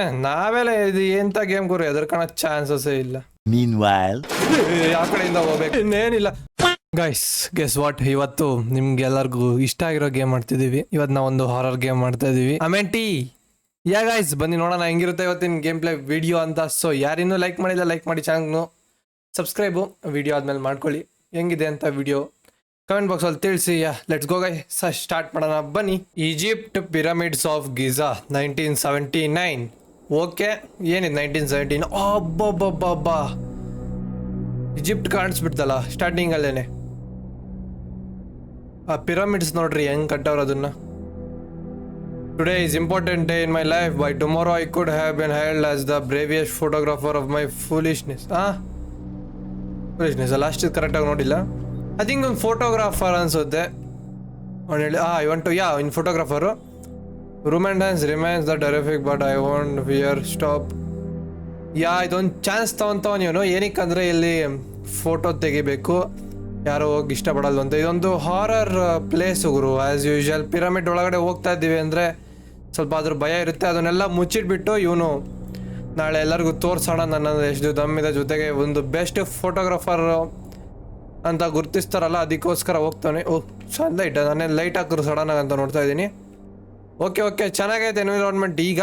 ಏ, ನಾವೆಲ್ಲ ಇದು ಎಂತ ಗೇಮ್ ಗುರು ಎದುರ್ಕೊಳ ಚಾನ್ಸಸ್ ಇಲ್ಲ. Meanwhile, ಯಾವ ಕಡೆಯಿಂದ ಹೋಗ್ಬೇಕು. ಇನ್ನೇನಿಲ್ಲ. ಗೈಸ್ ಗೆಸ್ ವಾಟ್ ಇವತ್ತು ನಿಮ್ಗೆಲ್ಲರಿಗೂ ಇಷ್ಟ ಆಗಿರೋ ಗೇಮ್ ಮಾಡ್ತಿದೀವಿ ಇವತ್ತು ನಾವು ಒಂದು ಹಾರರ್ ಗೇಮ್ ಮಾಡ್ತಾ ಇದೀವಿ. ಅಮೆಂಟಿ ಯಾ ಗೈಸ್ ಬನ್ನಿ ನೋಡೋಣ ಹೆಂಗಿರುತ್ತೆ ಇವತ್ತಿನ ಗೇಮ್ ಪ್ಲೇ ವಿಡಿಯೋ ಅಂತ. ಸೊ ಯಾರಿನ್ನೂ ಲೈಕ್ ಮಾಡಿಲ್ಲ ಲೈಕ್ ಮಾಡಿ ಚಾನಲ್ನು ಸಬ್ಸ್ಕ್ರೈಬು ವಿಡಿಯೋ ಆದ್ಮೇಲೆ ಮಾಡ್ಕೊಳ್ಳಿ. ಹೆಂಗಿದೆ ಅಂತ ವಿಡಿಯೋ ಕಮೆಂಟ್ ಬಾಕ್ಸ್ ಅಲ್ಲಿ ತಿಳಿಸಿ. Yeah let's go Guy start ಮಾಡೋಣ. ಬನ್ನಿ. Egypt pyramids of Giza nineteen seventy nine okay, ಏನಿದೆ ನೈನ್ಟೀನ್ ಸೆವೆಂಟೀನ್ ಅಬ್ಬಬ್ಬಬ್ಬಬ್ಬಾ. ಈಜಿಪ್ಟ್ ಕಾಣಿಸ್ಬಿಡ್ತಲ್ಲ ಸ್ಟಾರ್ಟಿಂಗ್ ಅಲ್ಲೇನೆ ಆ ಪಿರಮಿಡ್ಸ್ ನೋಡ್ರಿ, ಹೆಂಗ್ ಕಟ್ಟವ್ರ ಅದನ್ನ. Today is important day in my life by tomorrow I could have been hailed as the bravest photographer of my foolishness ಆ? ಫೂಲಿಶ್ನೆಸ್ ಲಾಸ್ಟ್ ಕರೆಕ್ಟಾಗಿ ನೋಡಿಲ್ಲ. ಐ ಥಿಂಕ್ ಒಂದು ಫೋಟೋಗ್ರಾಫರ್ ಅನಿಸುತ್ತೆ. ಅವ್ನು ಹೇಳಿ I to ya in photographer room dance dance the the but I want where stop ya ಇದೊಂದು chance ತಗೊಂತವನ್ ಇವನು. ಏನಕ್ಕಂದ್ರೆ ಇಲ್ಲಿ ಫೋಟೋ ತೆಗಿಬೇಕು. ಯಾರೋ ಹೋಗಿ ಇಷ್ಟಪಡಲ್ಲ ಅಂತ. ಇದೊಂದು ಹಾರರ್ ಪ್ಲೇಸ್ ಗುರು. ಆ್ಯಸ್ ಯೂಶುವಲ್ ಪಿರಮಿಡ್ ಒಳಗಡೆ ಹೋಗ್ತಾ ಇದ್ದೀವಿ ಅಂದರೆ ಸ್ವಲ್ಪ ಅದ್ರ ಭಯ ಇರುತ್ತೆ. ಅದನ್ನೆಲ್ಲ ಮುಚ್ಚಿಟ್ಬಿಟ್ಟು ಇವನು ನಾಳೆ ಎಲ್ಲರಿಗೂ ತೋರಿಸೋಣ. ನನ್ನ ಎಷ್ಟು ದಮ್ಮಿದೆ ಜೊತೆಗೆ ಒಂದು ಬೆಸ್ಟ್ ಫೋಟೋಗ್ರಾಫರ್ ಅಂತ ಗುರ್ತಿಸ್ತಾರಲ್ಲ, ಅದಕ್ಕೋಸ್ಕರ ಹೋಗ್ತಾನೆ. ಓ ಸನ್ ಲೈಟ್ ನಾನೇ ಲೈಟ್ ಹಾಕಿದ್ರು ಸಡನ್ನಾಗಿ ಅಂತ ನೋಡ್ತಾ ಇದ್ದೀನಿ. ಓಕೆ ಓಕೆ ಚೆನ್ನಾಗೈತೆ ಎನ್ವಿರಾನ್ಮೆಂಟ್ ಈಗ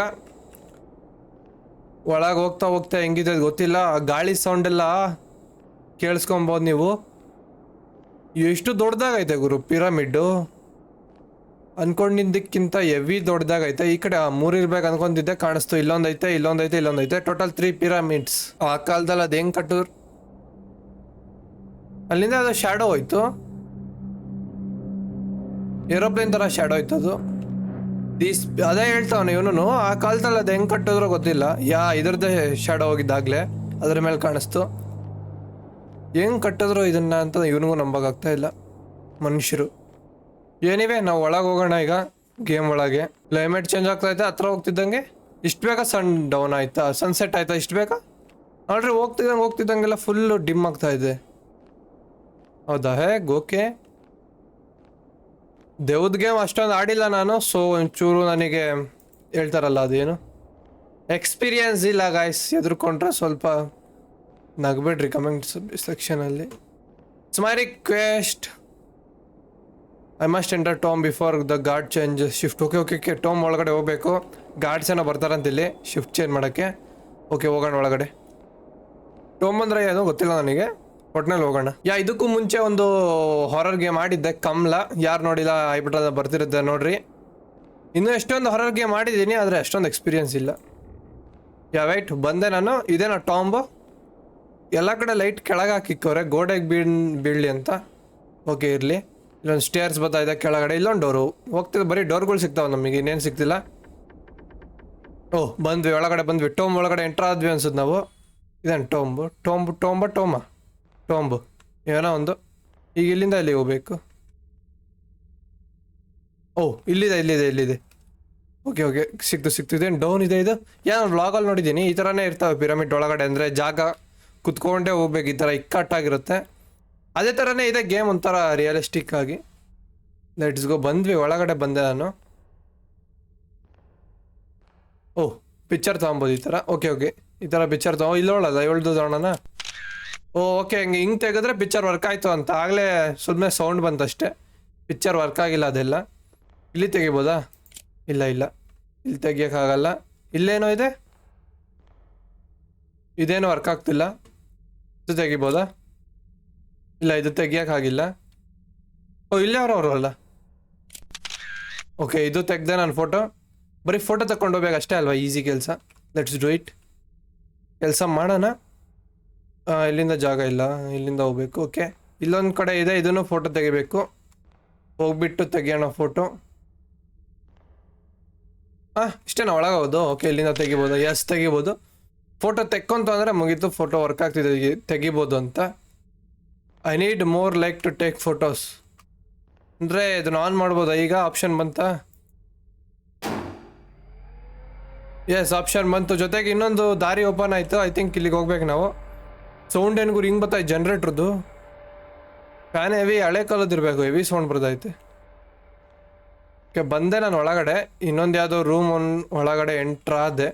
ಒಳಗೆ ಹೋಗ್ತಾ ಹೋಗ್ತಾ ಹೆಂಗಿದೆ ಗೊತ್ತಿಲ್ಲ. ಗಾಳಿ ಸೌಂಡ್ ಎಲ್ಲ ಕೇಳಿಸ್ಕೊಬೋದು ನೀವು. ಎಷ್ಟು ದೊಡ್ಡದಾಗೈತೆ ಗುರು ಪಿರಮಿಡ್ಡು ಅಂದ್ಕೊಂಡಿದ್ದಕ್ಕಿಂತ ಹೆವಿ ದೊಡ್ಡದಾಗೈತೆ. ಈ ಕಡೆ ಮೂರು ಇರ್ಬೇಕು ಅನ್ಕೊಂಡಿದ್ದೆ, ಕಾಣಿಸ್ತು. ಇಲ್ಲೊಂದೈತೆ ಇಲ್ಲೊಂದೈತೆ ಇಲ್ಲೊಂದೈತೆ. ಟೋಟಲ್ ತ್ರೀ ಪಿರಮಿಡ್ಸ್ ಆ ಕಾಲದಲ್ಲಿ ಅದು ಹೆಂಗೆ ಕಟ್ಟಿದ್ರು? ಅಲ್ಲಿಂದ ಅದು ಶ್ಯಾಡೋ ಹೋಯ್ತು. ಏರೋಪ್ಲೇನ್ ಥರ ಶ್ಯಾಡೋ ಹೋಯ್ತು ಅದು ದೀಸ್ ಅದೇ ಹೇಳ್ತಾವನು ಇವನು ಆ ಕಾಲದಲ್ಲಿ ಅದು ಹೆಂಗ್ ಕಟ್ಟಿದ್ರು ಗೊತ್ತಿಲ್ಲ. ಯಾ, ಇದ್ರದ್ದೇ ಶಾಡೋ ಹೋಗಿದ್ದಾಗ್ಲೇ ಅದ್ರ ಮೇಲೆ ಕಾಣಿಸ್ತು. ಹೆಂಗ್ ಕಟ್ಟಿದ್ರು ಇದನ್ನ ಅಂತ ಇವನಿಗೂ ನಂಬಕ್ಕಾಗ್ತಾ ಇಲ್ಲ, ಮನುಷ್ಯರು. ಏನಿವೆ, ನಾವು ಒಳಗೆ ಹೋಗೋಣ ಈಗ ಗೇಮ್ ಒಳಗೆ. ಕ್ಲೈಮೇಟ್ ಚೇಂಜ್ ಆಗ್ತಾ ಐತೆ, ಹತ್ರ ಹೋಗ್ತಿದ್ದಂಗೆ? ಇಷ್ಟು ಬೇಗ ಸನ್ ಡೌನ್ ಆಯ್ತಾ? ಸನ್ಸೆಟ್ ಆಯ್ತಾ, ಇಷ್ಟು ಬೇಗ? ನೋಡ್ರಿ, ಹೋಗ್ತಿದ್ದಂಗೆ, ಹೋಗ್ತಿದ್ದಂಗೆಲ್ಲ ಫುಲ್ಲು ಡಿಮ್ ಆಗ್ತಾ ಇದೆ. ಹೌದಾ, ಹೇಗೆ? ಓಕೆ ದೇವ್ದ ಗೇಮ್ ಅಷ್ಟೊಂದು ಆಡಿಲ್ಲ ನಾನು ಸೊ ಒಂಚೂರು ನನಗೆ ಹೇಳ್ತಾರಲ್ಲ ಅದೇನು? ಎಕ್ಸ್ಪೀರಿಯನ್ಸ್ ಇಲ್ಲ ಗಾಯ್ಸ್ ಎದುರ್ಕೊಂಡ್ರೆ ಸ್ವಲ್ಪ ನಗ್ಬೇಡ್ರಿ ಕಮೆಂಟ್ ಸೆಕ್ಷನಲ್ಲಿ it's my quest I must enter tomb before the guard change shift okay okay okay tomb ಒಳಗಡೆ ಹೋಗ್ಬೇಕು. ಗಾರ್ಡ್ಸ್ ಏನೋ ಬರ್ತಾರಂತ ಇಲ್ಲಿ ಶಿಫ್ಟ್ ಚೇಂಜ್ ಮಾಡೋಕ್ಕೆ. ಓಕೆ ಹೋಗೋಣ ಒಳಗಡೆ. ಟೋಮ್ ಅಂದರೆ ಏನೋ ಗೊತ್ತಿಲ್ಲ ನನಗೆ. ಒಟ್ನಲ್ಲಿ ಹೋಗೋಣ. ಯಾ, ಇದಕ್ಕೂ ಮುಂಚೆ ಒಂದು ಹಾರರ್ ಗೇಮ್ ಆಡಿದ್ದೆ, ಕಮ್ಲ. ಯಾರು ನೋಡಿಲ್ಲ ಐಬಿಟ್ರ ಬರ್ತಿರುತ್ತೆ ನೋಡ್ರಿ. ಇನ್ನೂ ಎಷ್ಟೊಂದು ಹಾರರ್ ಗೇಮ್ ಆಡಿದ್ದೀನಿ, ಆದರೆ ಅಷ್ಟೊಂದು ಎಕ್ಸ್ಪೀರಿಯನ್ಸ್ ಇಲ್ಲ. ಯಾ ವೈಟ್ ಬಂದೆ ನಾನು. ಇದೇನಾ ಟಾಂಬು ಎಲ್ಲ ಕಡೆ ಲೈಟ್ ಕೆಳಗೆ ಹಾಕಿಕ್ಕವ್ರೆ, ಗೋಡೆಗೆ ಬೀಳ್, ಬೀಳಲಿ ಅಂತ. ಓಕೆ ಇರಲಿ. ಇಲ್ಲೊಂದು ಸ್ಟೇರ್ಸ್ ಬರ್ತಾ ಇದೆ, ಕೆಳಗಡೆ. ಇಲ್ಲೊಂದು ಡೋರು ಹೋಗ್ತಿದ್ದೆ ಬರೀ ಡೋರ್ಗಳು ಸಿಗ್ತಾವೆ ನಮಗೆ, ಇನ್ನೇನು ಸಿಗ್ತಿಲ್ಲ. ಓಹ್ ಬಂದ್ವಿ, ಒಳಗಡೆ ಬಂದ್ವಿ. ಟೋಮ್ ಒಳಗಡೆ ಎಂಟ್ರ್ ಆದ್ವಿ ಅನ್ಸುತ್ತೆ ನಾವು. ಇದೇನು ಟೋಂಬು ಟೋಂಬು ಟೋಂಬ ಟೋಮ ಟೋಂಬು ಏನೋ ಒಂದು? ಈಗ ಇಲ್ಲಿಂದ ಇಲ್ಲಿಗೆ ಹೋಗ್ಬೇಕು. ಓ, ಇಲ್ಲಿದೆ ಇಲ್ಲಿದೆ ಇಲ್ಲಿದೆ. Okay okay. ಸಿಕ್ತು ಸಿಕ್ತು. ಇದೇನು ಡೌನ್ ಇದೆ ಇದು? ಏನೋ ವ್ಲಾಗಲ್ಲಿ ನೋಡಿದ್ದೀನಿ. ಈ ಥರನೇ ಇರ್ತಾವೆ ಪಿರಮಿಡ್ ಒಳಗಡೆ ಅಂದರೆ ಜಾಗ ಕುತ್ಕೊಂಡೇ ಹೋಗ್ಬೇಕು. ಈ ಥರ ಇಕ್ಕಟ್ಟಾಗಿರುತ್ತೆ. ಅದೇ ಥರನೇ ಇದೆ ಗೇಮ್ ಒಂಥರ ರಿಯಲಿಸ್ಟಿಕ್ ಆಗಿ. ಲೆಟ್ಸ್ ಗೋ ಬಂದ್ವಿ. ಒಳಗಡೆ ಬಂದೆ ನಾನು. ಓಹ್ ಪಿಕ್ಚರ್ ತೊಗೊಬೋದು ಈ ಥರ ಓಕೆ ಓಕೆ. ಈ ಥರ ಪಿಕ್ಚರ್ ತೊಗೊ ಇಲ್ಲೋಳಲ್ಲ ಇವಳ್ದು ತಗೊಳ್ಳೋಣ ಓ ಓಕೆ, ಹಂಗೆ ಹಿಂಗೆ ತೆಗೆದ್ರೆ ಪಿಕ್ಚರ್ ವರ್ಕ್ ಆಯಿತು ಅಂತ. ಆಗಲೇ ಸುಮ್ಮನೆ ಸೌಂಡ್ ಬಂತಷ್ಟೇ. ಪಿಕ್ಚರ್ ವರ್ಕ್ ಆಗಿಲ್ಲ ಅದೆಲ್ಲ. ಇಲ್ಲಿ ತೆಗಿಬೋದಾ? ಇಲ್ಲ ಇಲ್ಲ. ಇಲ್ಲಿ ತೆಗಿಯೋಕ್ಕಾಗಲ್ಲ. ಇಲ್ಲೇನೋ ಇದೆ? ಇದೇನು ವರ್ಕ್ ಆಗ್ತಿಲ್ಲ. ಇದು ತೆಗಿಬೋದಾ? ಇಲ್ಲ, ಇದು ತೆಗಿಯೋಕ್ಕಾಗಿಲ್ಲ. ಓ, ಇಲ್ಲೇ ಅವ್ರವ್ರು ಅಲ್ಲ. ಓಕೆ, ಇದು ತೆಗ್ದೆ ನಾನು ಫೋಟೋ ಬರೀ ಫೋಟೋ ತಗೊಂಡು ಅಷ್ಟೇ ಅಲ್ವಾ? ಈಸಿ ಕೆಲಸ. ಲೆಟ್ಸ್ ಡೂ ಇಟ್ ಕೆಲಸ ಮಾಡೋಣ. ಇಲ್ಲಿಂದ ಜಾಗ ಇಲ್ಲ, ಇಲ್ಲಿಂದ ಹೋಗ್ಬೇಕು ಓಕೆ ಇಲ್ಲೊಂದು ಕಡೆ ಇದೆ, ಇದನ್ನು ಫೋಟೋ ತೆಗಿಬೇಕು. ಹೋಗ್ಬಿಟ್ಟು ತೆಗಿಯೋಣ ಫೋಟೋ ಹಾಂ ಒಳಗೆ ಹೌದು ಓಕೆ ಇಲ್ಲಿಂದ ತೆಗಿಬೋದು. ಎಸ್ ತೆಗಿಬೋದು. ಫೋಟೋ ತೆಕ್ಕೊಂತು ಅಂದರೆ ಮುಗೀತು ಫೋಟೋ ವರ್ಕ್ ಆಗ್ತಿದೆ ತೆಗಿಬೋದು ಅಂತ. I need more like to take photos ಅಂದರೆ ಇದನ್ನ ಆನ್ ಮಾಡ್ಬೋದಾ? ಈಗ ಆಪ್ಷನ್ ಬಂತಾ? ಎಸ್ ಆಪ್ಷನ್ ಬಂತು. ಜೊತೆಗೆ ಇನ್ನೊಂದು ದಾರಿ ಓಪನ್ ಆಯಿತು. ಐ ಥಿಂಕ್ ಇಲ್ಲಿಗೆ ಹೋಗ್ಬೇಕು ನಾವು. ಸೌಂಡ್ ಏನಿಗೂ ಹಿಂಗೆ ಬರ್ತಾ ಜನ್ರೇಟ್ರದ್ದು ಫ್ಯಾನ್ ಹೆವಿ ಹಳೆ ಕಾಲದಿರಬೇಕು ಹೆವಿ ಸೌಂಡ್ ಬರ್ದೈತೆ ಓಕೆ, ಬಂದೆ ನಾನು ಒಳಗಡೆ. ಇನ್ನೊಂದು ಯಾವುದೋ ರೂಮ್ ಒನ್ ಒಳಗಡೆ ಎಂಟ್ರ್ ಆದೆ.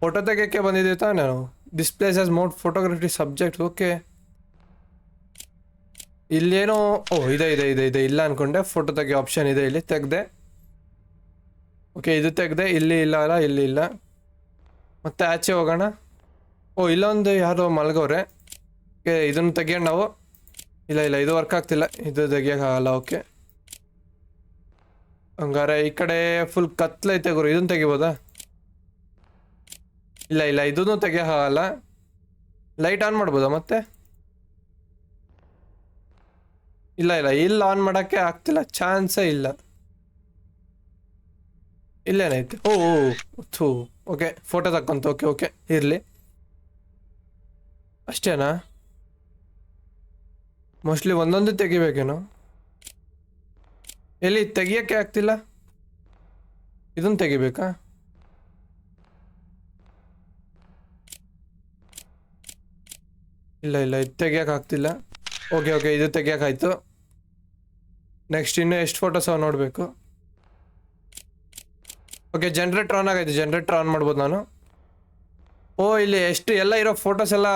ಫೋಟೋ ತೆಗಿಯೋಕ್ಕೆ ಬಂದಿದ್ದೀವಿ ತಾನೆ ನಾನು displace as most photography subject okay. ಇಲ್ಲೇನೋ, ಓ, ಇದೆ ಇದೆ ಇದೆ ಇದೆ, ಇಲ್ಲ ಅನ್ಕೊಂಡೆ. ಫೋಟೋ ತೆಗೆ ಆಪ್ಷನ್ ಇದೆ ಇಲ್ಲಿ, ತೆಗ್ದೆ. ಓಕೆ, ಇದು ತೆಗ್ದೆ, ಇಲ್ಲಿ ಇಲ್ಲ ಅಲ್ಲ, ಇಲ್ಲಿ ಇಲ್ಲ. ಮತ್ತೆ ಆಚೆ ಹೋಗೋಣ. ಓ, ಇಲ್ಲೊಂದು ಯಾರೋ ಮಲಗೋರೆ. ಓಕೆ ಇದನ್ನು ತೆಗಿಯೋಣ ನಾವು. ಇಲ್ಲ ಇಲ್ಲ, ಇದು ವರ್ಕ್ ಆಗ್ತಿಲ್ಲ. ಇದು ತೆಗಿಯೋಕ್ಕಾಗಲ್ಲ ಓಕೆ ಹಂಗಾರೆ ಈ ಕಡೆ ಫುಲ್ ಕತ್ಲೈತೆ ಗುರು. ಇದನ್ನು ತೆಗಿಬೋದಾ? ಇಲ್ಲ ಇಲ್ಲ, ಇದನ್ನು ತೆಗಿಯೋಕ್ಕಾಗಲ್ಲ ಲೈಟ್ ಆನ್ ಮಾಡ್ಬೋದಾ ಮತ್ತೆ? ಇಲ್ಲ ಇಲ್ಲ, ಇಲ್ಲಿ ಆನ್ ಮಾಡೋಕ್ಕೆ ಆಗ್ತಿಲ್ಲ. ಚಾನ್ಸೇ ಇಲ್ಲ. ಇಲ್ಲೇನೈತೆ? ಓ ಥೂ. ಓಕೆ ಫೋಟೋ ತಕ್ಕಂತ. ಓಕೆ ಓಕೆ ಇರಲಿ. ಅಷ್ಟೇನಾ? ಮೋಸ್ಟ್ಲಿ ಒಂದೊಂದೇ ತೆಗಿಬೇಕೇನು? ಎಲ್ಲಿ, ತೆಗಿಯೋಕ್ಕೆ ಆಗ್ತಿಲ್ಲ? ಇದನ್ನು ತೆಗಿಬೇಕಾ? ಇಲ್ಲ ಇಲ್ಲ, ಇದು ತೆಗಿಯೋಕೆ ಆಗ್ತಿಲ್ಲ. ಓಕೆ ಓಕೆ ಇದು ತೆಗಿಯೋಕ್ಕಾಯ್ತು ನೆಕ್ಸ್ಟ್ ಇನ್ನೂ ಎಷ್ಟು ಫೋಟೋಸ್ ಅವ ನೋಡಬೇಕು? ಓಕೆ ಜನ್ರೇಟ್ರ್ ಆನ್ ಆಗೈತೆ ಜನ್ರೇಟ್ರ್ ಆನ್ ಮಾಡ್ಬೋದು ನಾನು. ಓ, ಇಲ್ಲಿ ಎಷ್ಟು ಎಲ್ಲ ಇರೋ ಫೋಟೋಸ್ ಎಲ್ಲ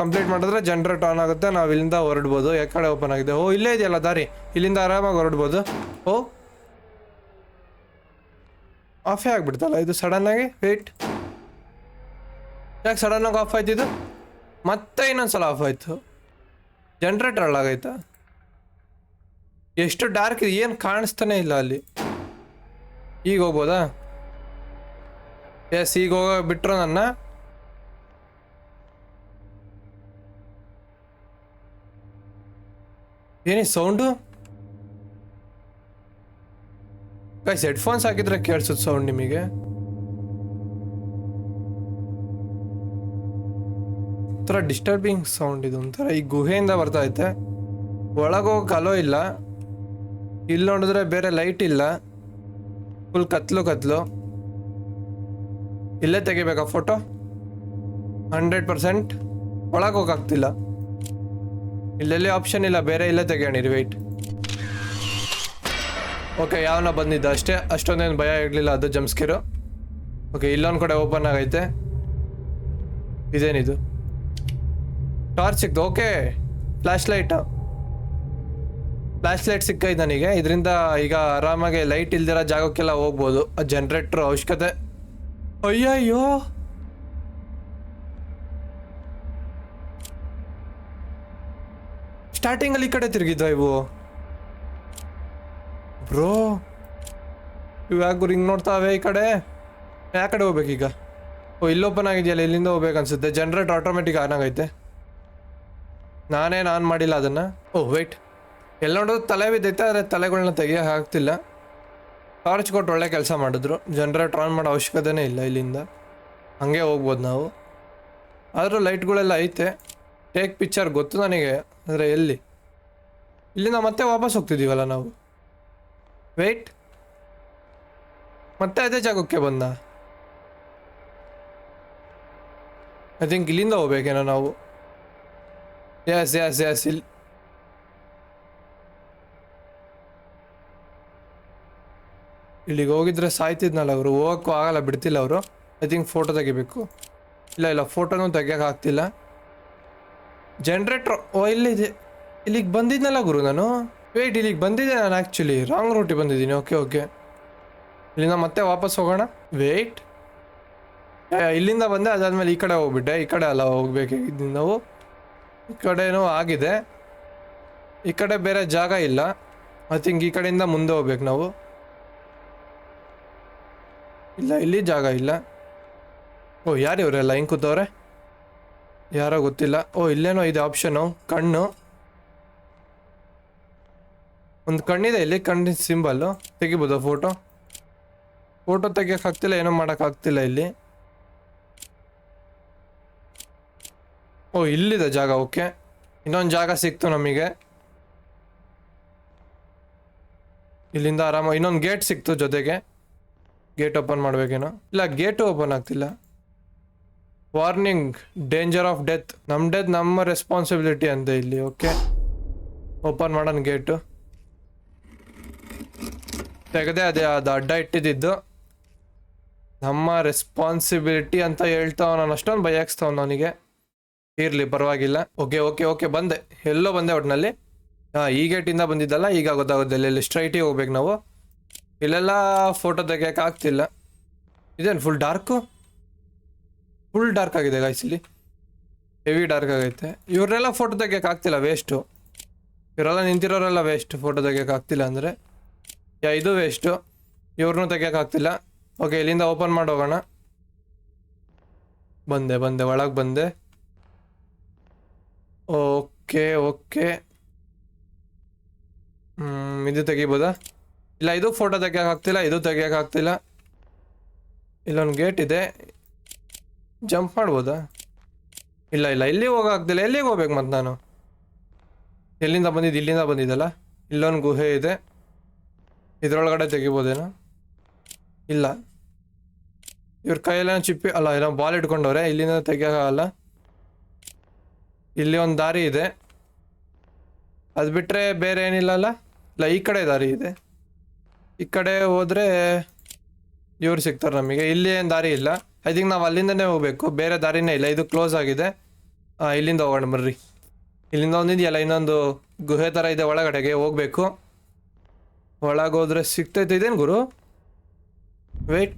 ಕಂಪ್ಲೀಟ್ ಮಾಡಿದ್ರೆ ಜನ್ರೇಟ್ ಆನ್ ಆಗುತ್ತೆ. ನಾವು ಇಲ್ಲಿಂದ ಹೊರಡ್ಬೋದು. ಯಾಕಡೆ ಓಪನ್ ಆಗಿದೆ? ಓ, ಇಲ್ಲೇ ಇದೆಯಲ್ಲ ದಾರಿ. ಇಲ್ಲಿಂದ ಆರಾಮಾಗಿ ಹೊರಡ್ಬೋದು. ಓ ಆಫೇ ಆಗಿಬಿಡ್ತಲ್ಲ ಇದು ಸಡನ್ನಾಗಿ ವೇಟ್ ಯಾಕೆ ಸಡನ್ನಾಗಿ ಆಫ್ ಆಯ್ತು ಇದು? ಮತ್ತೆ ಇನ್ನೊಂದ್ಸಲ ಆಫ್ ಆಯಿತು. ಜನ್ರೇಟರ್ ಅಲ್ಲಾಗೈತಾ ಎಷ್ಟು ಡಾರ್ಕ್ ಇದೆ. ಏನು ಕಾಣಿಸ್ತಾನೆ ಇಲ್ಲ ಅಲ್ಲಿ. ಈಗ ಹೋಗ್ಬೋದಾ? ಎಸ್ ಈಗ ಹೋಗ ಬಿಟ್ರು ನನ್ನ. ಏನಿ ಸೌಂಡು? ಗೈಸ್ ಹೆಡ್ಫೋನ್ಸ್ ಹಾಕಿದ್ರೆ ಕೇಳಿಸುತ್ತೆ ಸೌಂಡ್ ನಿಮಗೆ. ಒಂಥರ ಡಿಸ್ಟರ್ಬಿಂಗ್ ಸೌಂಡ್ ಇದು, ಒಂಥರ ಈ ಗುಹೆಯಿಂದ ಬರ್ತಾ ಐತೆ. ಒಳಗೋಗಕ್ಕೆ ಅಲೋ ಇಲ್ಲ. ಇಲ್ಲಿ ನೋಡಿದ್ರೆ ಬೇರೆ ಲೈಟ್ ಇಲ್ಲ. ಫುಲ್ ಕತ್ಲು ಕತ್ಲು. ಇಲ್ಲೇ ತೆಗಿಬೇಕಾ ಫೋಟೋ ಹಂಡ್ರೆಡ್ ಪರ್ಸೆಂಟ್ ಒಳಗೆ ಹೋಗಾಗ್ತಿಲ್ಲ ಇಲ್ಲೆಲ್ಲಿ ಆಪ್ಷನ್ ಇಲ್ಲ, ಬೇರೆ ಇಲ್ಲೇ ತೆಗಿಯೋಣಿರಿ ವೆಯ್ಟ್ ಓಕೆ ಯಾವನ ಬಂದಿದ್ದ ಅಷ್ಟೇ, ಅಷ್ಟೊಂದೇನು ಭಯ ಇರಲಿಲ್ಲ ಅದು ಜಮ್ಸ್ಕಿರು ಓಕೆ ಇಲ್ಲೊಂದು ಕಡೆ ಓಪನ್ ಆಗೈತೆ. ಇದೇನಿದು? ಟಾರ್ಚ್ ಸಿಕ್ತು okay flash light flash light ಸಿಕ್ಕೈತೆ ನನಗೆ. ಇದರಿಂದ ಈಗ ಆರಾಮಾಗಿ ಲೈಟ್ ಇಲ್ದಿರೋ ಜಾಗಕ್ಕೆಲ್ಲ ಹೋಗ್ಬೋದು. ಜನ್ರೇಟ್ರ್ ಅವಶ್ಯಕತೆ. ಅಯ್ಯಯ್ಯೋ! ಸ್ಟಾರ್ಟಿಂಗಲ್ಲಿ ಈ ಕಡೆ ತಿರುಗಿದ್ವಾ ಇವು? ಬ್ರೋ ಇವು ಯಾಕೆ ನೋಡ್ತಾವೆ ಈ ಕಡೆ? ಯಾವ ಕಡೆ ಹೋಗ್ಬೇಕೀಗ ಓ, ಇಲ್ಲಿ ಓಪನ್ ಆಗಿದೆಯಲ್ಲ, ಇಲ್ಲಿಂದ ಹೋಗ್ಬೇಕು ಅನ್ಸುತ್ತೆ. ಜನ್ರೇಟ್ ಆಟೋಮೆಟಿಕ್ ಆನ್ ಆಗೈತೆ. ನಾನೇನು ಆನ್ ಮಾಡಿಲ್ಲ ಅದನ್ನು. ಓ ವೆಯ್ಟ್ ಎಲ್ಲ ನೋಡಿದ್ರು ತಲೆ ಬಿದ್ದೈತೆ, ಆದರೆ ತಲೆಗಳನ್ನ ತೆಗಿಯೋಕೆ ಆಗ್ತಿಲ್ಲ. ಟಾರ್ಚ್ ಕೊಟ್ಟು ಒಳ್ಳೆ ಕೆಲಸ ಮಾಡಿದ್ರು. ಜನ್ರೇಟ್ ಆನ್ ಮಾಡೋ ಅವಶ್ಯಕತೆನೇ ಇಲ್ಲ ಇಲ್ಲಿಂದ. ಹಂಗೆ ಹೋಗ್ಬೋದು ನಾವು. ಆದರೂ ಲೈಟ್ಗಳೆಲ್ಲ ಐತೆ. ಟೇಕ್ ಪಿಕ್ಚರ್ ಗೊತ್ತು ನನಗೆ, ಅಂದರೆ ಎಲ್ಲಿ? ಇಲ್ಲಿಂದ ಮತ್ತೆ ವಾಪಸ್ ಹೋಗ್ತಿದ್ದೀವಲ್ಲ ನಾವು. ವೆಯ್ಟ್ ಮತ್ತೆ ಅದೇ ಜಾಗಕ್ಕೆ ಬಂದ. ಐ ಥಿಂಕ್ ಇಲ್ಲಿಂದ ಹೋಗ್ಬೇಕೇನೋ ನಾವು. ಎಸ್ ಎಸ್ ಎಸ್ ಇಲ್ಲಿ. ಇಲ್ಲಿಗೆ ಹೋಗಿದ್ರೆ ಸಾಯ್ತಿದ್ನಲ್ಲ ಅವರು, ಹೋಗೋಕ್ಕೂ ಆಗಲ್ಲ, ಬಿಡ್ತಿಲ್ಲ ಅವರು. ಐ ಥಿಂಕ್ ಫೋಟೋ ತೆಗಿಬೇಕು. ಇಲ್ಲ ಇಲ್ಲ ಫೋಟೋನೂ ತೆಗಿಯೋಕೆ ಆಗ್ತಿಲ್ಲ. ಜನ್ರೇಟ್ರ್ ಓ ಇಲ್ಲಿದೆ ಇಲ್ಲಿಗೆ ಬಂದಿದ್ನಲ್ಲ ಗುರು ನಾನು? ವೇಟ್ ಇಲ್ಲಿಗೆ ಬಂದಿದ್ದೆ ನಾನು ಆ್ಯಕ್ಚುಲಿ ರಾಂಗ್ ರೂಟಿಗೆ ಬಂದಿದ್ದೀನಿ. ಓಕೆ ಓಕೆ ಇಲ್ಲಿಂದ ಮತ್ತೆ ವಾಪಸ್ ಹೋಗೋಣ? ವೇಟ್ ಇಲ್ಲಿಂದ ಬಂದೆ, ಅದಾದಮೇಲೆ ಈ ಕಡೆ ಹೋಗ್ಬಿಟ್ಟೆ. ಈ ಕಡೆ ಅಲ್ಲ, ಹೋಗ್ಬೇಕಾಗಿದ್ದು ನಾವು. ಈ ಕಡೆನೂ ಆಗಿದೆ. ಈ ಕಡೆ ಬೇರೆ ಜಾಗ ಇಲ್ಲ. ಐ ಥಿಂಕ್ ಈ ಕಡೆಯಿಂದ ಮುಂದೆ ಹೋಗ್ಬೇಕು ನಾವು. ಇಲ್ಲ, ಇಲ್ಲಿ ಜಾಗ ಇಲ್ಲ. ಓ, ಯಾರು ಇವರೆಲ್ಲ? ಹಿಂಗೆ ಕೂತವ್ರೆ? ಯಾರೋ ಗೊತ್ತಿಲ್ಲ. ಓ, ಇಲ್ಲೇನೋ ಇದೆ ಆಪ್ಷನು ಕಣ್ಣು. ಒಂದು ಕಣ್ಣಿದೆ ಇಲ್ಲಿ, ಕಣ್ಣಿನ ಸಿಂಬಲ್ಲು ತೆಗಿಬೋದಾ ಫೋಟೋ ಫೋಟೋ ತೆಗಿಯೋಕ್ಕಾಗ್ತಿಲ್ಲ ಏನೋ ಮಾಡೋಕ್ಕಾಗ್ತಿಲ್ಲ ಇಲ್ಲಿ. ಓ, ಇಲ್ಲಿದೆ ಜಾಗ, ಓಕೆ. ಇನ್ನೊಂದು ಜಾಗ ಸಿಕ್ತು ನಮಗೆ. ಇಲ್ಲಿಂದ ಆರಾಮ, ಇನ್ನೊಂದು ಗೇಟ್ ಸಿಕ್ತು ಜೊತೆಗೆ. ಗೇಟ್ ಓಪನ್ ಮಾಡಬೇಕೇನೋ. ಇಲ್ಲ ಗೇಟು ಓಪನ್ ಆಗ್ತಿಲ್ಲ. ವಾರ್ನಿಂಗ್ ಡೇಂಜರ್ ಆಫ್ ಡೆತ್ ನಮ್ಮ ಡೆತ್ ನಮ್ಮ ರೆಸ್ಪಾನ್ಸಿಬಿಲಿಟಿ ಅಂತ ಇಲ್ಲಿ ಓಕೆ ಓಪನ್ ಮಾಡೋಣ ಗೇಟು ತೆಗದೆ ಅದೇ ಅದು ಅಡ್ಡ ಇಟ್ಟಿದ್ದು. ನಮ್ಮ ರೆಸ್ಪಾನ್ಸಿಬಿಲಿಟಿ ಅಂತ ಹೇಳ್ತಾವ ನಾನು ಅಷ್ಟೊಂದು ಬಯಸ್ತಾವ ನನಗೆ ಇರಲಿ, ಪರವಾಗಿಲ್ಲ. ಓಕೆ ಓಕೆ ಓಕೆ ಬಂದೆ. ಎಲ್ಲೋ ಬಂದೆ ಒಟ್ಟಿನಲ್ಲಿ ಹಾಂ, ಈ ಗೇಟಿಂದ ಬಂದಿದ್ದಲ್ಲ, ಈಗ ಗೊತ್ತಾಗುತ್ತೆ ಇಲ್ಲಿ ಸ್ಟ್ರೈಟಿಗೆ ಹೋಗ್ಬೇಕು ನಾವು. ಇಲ್ಲೆಲ್ಲ ಫೋಟೋ ತೆಗಿಯೋಕೆ ಆಗ್ತಿಲ್ಲ. ಇದೇನು ಫುಲ್ ಡಾರ್ಕು ಫುಲ್ ಡಾರ್ಕ್ ಆಗಿದೆ ಗಾಯ್ಸ್ ಇಲ್ಲಿ. ಹೆವಿ ಡಾರ್ಕ್ ಆಗೈತೆ. ಇವರೆಲ್ಲ ಫೋಟೋ ತೆಗಿಯೋಕೆ ಆಗ್ತಿಲ್ಲ ವೇಸ್ಟು ಇವರೆಲ್ಲ ನಿಂತಿರೋರೆಲ್ಲ ವೇಸ್ಟ್ ಫೋಟೋ ತೆಗಿಯೋಕೆ ಆಗ್ತಿಲ್ಲ ಅಂದರೆ. ಯಾ, ಇದು ವೇಸ್ಟು ಇವ್ರನ್ನೂ ತೆಗಿಯೋಕೆ ಆಗ್ತಿಲ್ಲ. ಓಕೆ ಇಲ್ಲಿಂದ ಓಪನ್ ಮಾಡಿ ಹೋಗೋಣ ಬಂದೆ ಬಂದೆ, ಒಳಗೆ ಬಂದೆ. ಓಕೆ ಓಕೆ ಹ್ಞೂ ಇದು ತೆಗಿಬೋದಾ? ಇಲ್ಲ, ಇದು ಫೋಟೋ ತೆಗಿಯೋಕೆ ಆಗ್ತಿಲ್ಲ, ಇದು ತೆಗಿಯೋಕೆ ಆಗ್ತಿಲ್ಲ. ಇಲ್ಲೊಂದು ಗೇಟ್ ಇದೆ. ಜಂಪ್ ಮಾಡ್ಬೋದಾ? ಇಲ್ಲ ಇಲ್ಲ. ಇಲ್ಲಿ ಹೋಗಾಗ್ದಿಲ್ಲ ಎಲ್ಲಿಗೆ ಹೋಗ್ಬೇಕು ಮತ್ತೆ ನಾನು? ಎಲ್ಲಿಂದ ಬಂದಿದ್ದು? ಇಲ್ಲಿಂದ ಬಂದಿದ್ದಲ್ಲ? ಇಲ್ಲೊಂದು ಗುಹೆ ಇದೆ. ಇದರೊಳಗಡೆ ತೆಗಿಬೋದೇನೋ? ಇಲ್ಲ. ಇವ್ರ ಕೈಯೆಲ್ಲ ಚಿಪ್ಪಿ ಅಲ್ಲ, ಏನೋ ಬಾಲ್ ಇಟ್ಕೊಂಡವ್ರೆ. ಇಲ್ಲಿಂದ ತೆಗಿಯೋಕ್ಕಾಗಲ್ಲ ಇಲ್ಲಿ ಒಂದು ದಾರಿ ಇದೆ. ಅದು ಬಿಟ್ಟರೆ ಬೇರೆ ಏನಿಲ್ಲ ಅಲ್ಲ? ಇಲ್ಲ, ಈ ಕಡೆ ದಾರಿ ಇದೆ. ಈ ಕಡೆ ಹೋದರೆ ಇವ್ರು ಸಿಗ್ತಾರೆ ನಮಗೆ. ಇಲ್ಲಿ ಏನು ದಾರಿ ಇಲ್ಲ. ಐ ಥಿಂಕ್ ನಾವು ಅಲ್ಲಿಂದನೇ ಹೋಗ್ಬೇಕು. ಬೇರೆ ದಾರಿನೇ ಇಲ್ಲ. ಇದು ಕ್ಲೋಸ್ ಆಗಿದೆ. ಇಲ್ಲಿಂದ ಹೋಗೋಣ ಬರ್ರಿ. ಇಲ್ಲಿಂದ ಒಂದಿದೆಯಲ್ಲ ಇನ್ನೊಂದು ಗುಹೆ ಥರ ಇದೆ ಒಳಗಡೆಗೆ ಹೋಗ್ಬೇಕು. ಒಳಗೆ ಹೋದ್ರೆ ಸಿಗ್ತೈತೆ. ಇದೇನು ಗುರು? ವೆಯ್ಟ್